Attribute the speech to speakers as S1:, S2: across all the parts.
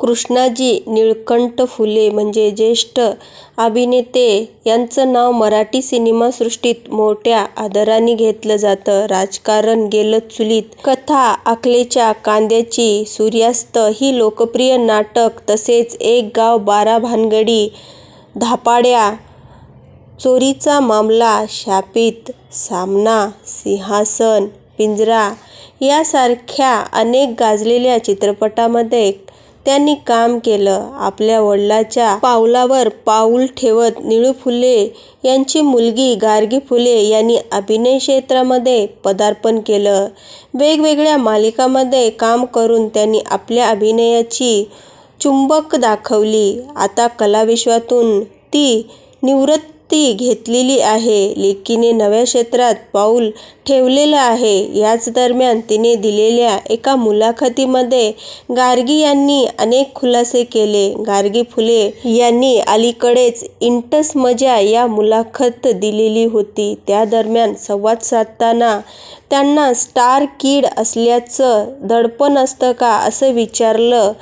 S1: कृष्णाजी निळकंठ फुले म्हणजे ज्येष्ठ अभिनेते. यांचं नाव मराठी सिनेमासृष्टीत मोठ्या आदराने घेतलं जातं. राजकारण गेलं चुलीत, कथा अकलेच्या कांद्याची, सूर्यास्त ही लोकप्रिय नाटकं. तसेच एक गाव बारा भानगडी, धापाड्या, चोरीचा मामला, शापित, सामना, सिंहासन, पिंजरा यासारख्या अनेक गाजलेल्या चित्रपटांमध्ये त्यांनी काम केलं. आपल्या वडिलांच्या पावलावर पाऊल ठेवत निळू फुले यांची मुलगी गार्गी फुले यांनी अभिनय क्षेत्रामध्ये पदार्पण केलं. वेगवेगळ्या मालिकांमध्ये काम करून त्यांनी आपल्या अभिनयाची चुंबक दाखवली. आता कलाविश्वातून ती निवृत्त ती घेतलेली आहे. लेकीने नव्या क्षेत्रात पाऊल ठेवलेलं आहे. याच दरम्यान तिने दिलेल्या एका मुलाखतीमध्ये गार्गी यांनी अनेक खुलासे केले. गार्गी फुले यांनी अलीकडेच इंटस मजा या मुलाखत दिलेली होती. त्यादरम्यान संवाद साधताना त्यांना स्टार किड असल्याचं दडपण असतं का, असं विचारलं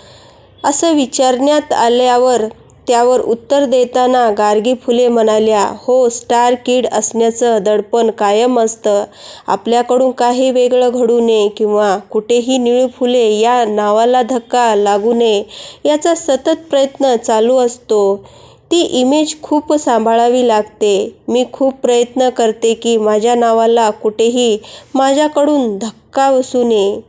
S1: असं विचारण्यात आल्यावर त्यावर उत्तर देताना गार्गी फुले म्हणाल्या, हो स्टार किड असण्याचं दडपण कायम असतं. आपल्याकडून काही वेगळं घडू नये किंवा कुठेही निळी फुले या नावाला धक्का लागू नये याचा सतत प्रयत्न चालू असतो. ती इमेज खूप सांभाळावी लागते. मी खूप प्रयत्न करते की माझ्या नावाला कुठेही माझ्याकडून धक्का बसू नये.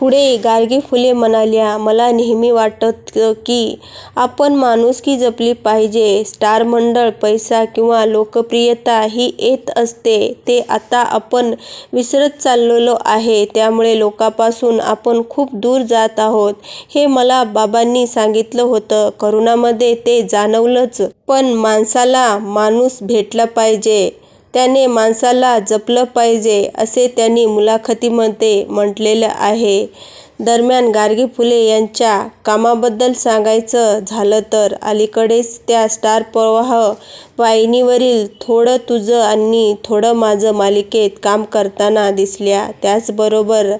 S1: पुढे गार्गी फुले म्हणाल्या, मला नेहमी वाटतं की आपण माणुसकी जपली पाहिजे. स्टारमंडळ, पैसा किंवा लोकप्रियता ही येत असते. ते आता आपण विसरत चाललेलो आहे. त्यामुळे लोकांपासून आपण खूप दूर जात आहोत. हे मला बाबांनी सांगितलं होतं. करोनामध्ये ते जाणवलंच. पण माणसाला माणूस भेटला पाहिजे, त्याने माणसाला जपलं पाहिजे असे त्यांनी मुलाखतीमध्ये म्हटलेलं आहे. दरम्यान गार्गी फुले यांच्या कामाबद्दल सांगायचं झालं तर अलीकडेच त्या स्टार प्रवाह वाहिनीवरील थोडं तुझं आणि थोडं माझं मालिकेत काम करताना दिसल्या. त्याचबरोबर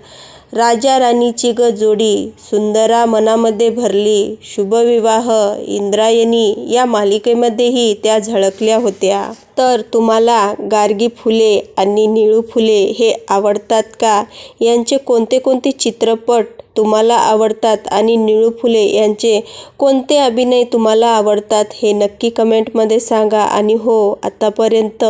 S1: राजा राणीची ग जोडी, सुंदरा मनामध्ये भरली, शुभविवाह, इंद्रायणी या मालिकेमध्येही त्या झळकल्या होत्या. तर तुम्हाला गार्गी फुले आणि निळू फुले हे आवडतात का? यांचे कोणते कोणते चित्रपट तुम्हाला आवडतात आणि निळू फुले यांचे कोणते अभिनय तुम्हाला आवडतात हे नक्की कमेंटमध्ये सांगा. आणि हो, आत्तापर्यंत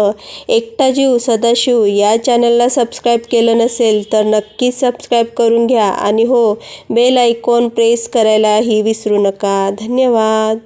S1: एकटा जीव सदाशिव या चॅनलला सबस्क्राईब केलं नसेल तर नक्की सबस्क्राईब करून घ्या आणि हो बेल आयकॉन प्रेस करायलाही विसरू नका. धन्यवाद.